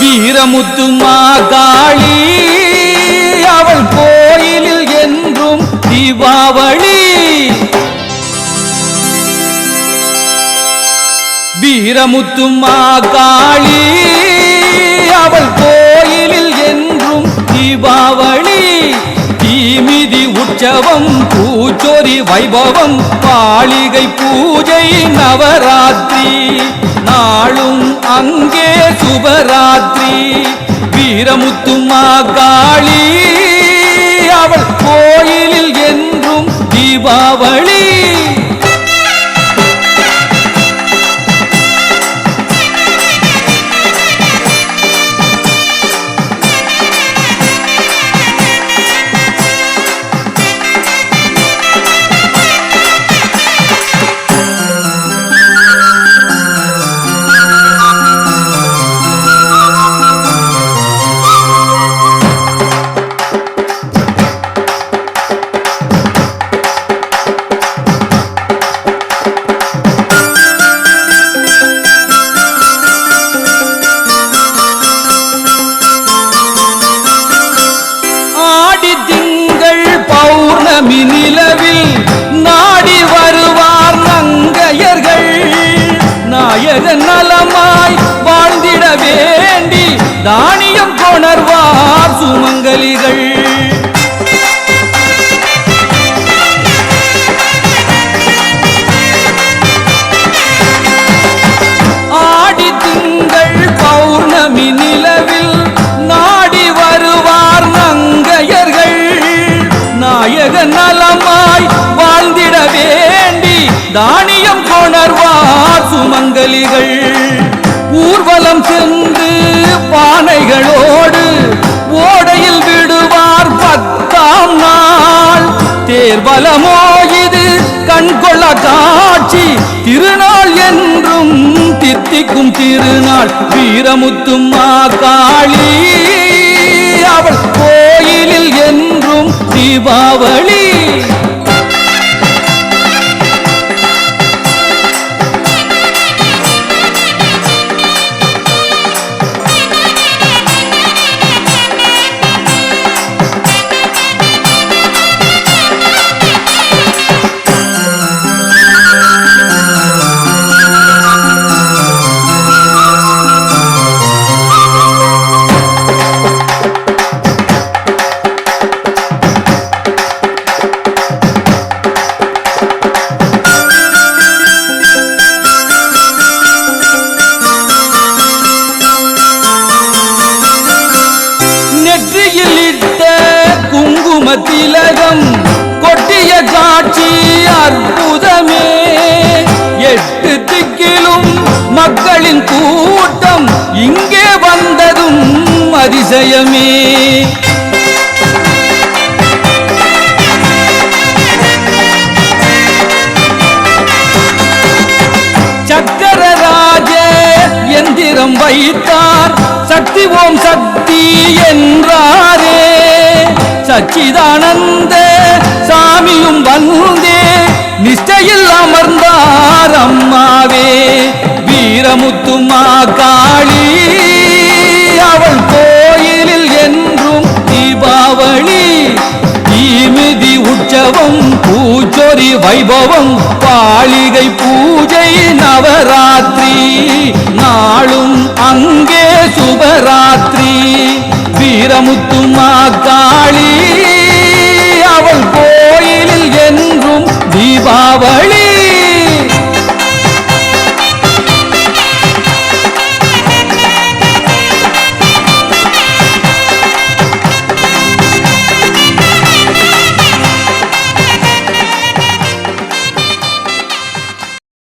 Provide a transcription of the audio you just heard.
வீரமுத்து மாகாளி அவள் கோயிலில் என்றும் தீபாவளி. வீரமுத்து மாகாளி அவள் கோயிலில் என்றும் தீபாவளி. தீமிதி உற்சவம் பூச்சொரி வைபவம் பாளிகை பூஜை நவராத்திரி நாளும் அங்கே சுபராத்திரி வீரமுத்துமா காளி அவள் கோயிலில் என்றும் தீபாவளி தானியம் சுமங்கலிகள். ஆடி திங்கள் பௌர்ணமி நிலவில் நாடி வருவார் நங்கையர்கள். நாயக நலமாய் வாழ்ந்திட வேண்டி தானியம் கொணர்வார் சுமங்கலிகள். ஊர்வலம் சென்று பானைகளோ தேர்வலமோ இது கண்கொள்ள காட்சி. திருநாள் என்றும் தித்திக்கும் திருநாள். வீரமுத்தும் காளி அவள் கோயிலில் என்றும் தீபாவளி நெற்றியில் இட்ட குங்கும திலகம் கொட்டிய காட்சி அற்புதமே. எட்டு திக்கிலும் மக்களின் கூட்டம் இங்கே வந்ததும் அதிசயமே. சக்கரராஜ எந்திரம் வைத்தார். சக்தி ஓம் சக்தி என்றாரே. சச்சிதானந்த சாமியும் வந்தே. நிஷ்டையில் அமர்ந்தார் அம்மாவே. வீரமுத்துமா காளி அவள் கோயிலில் என்றும் தீபாவளி. தீமிதி உற்சவம் பூச்சொரி வைபவம் பாளிகை பூஜை நவராத்திரி. நாளும் அங்கே சுபராத்திரி வீரமுத்துமா காளி அவள் கோயிலில் என்றும் தீபாவளி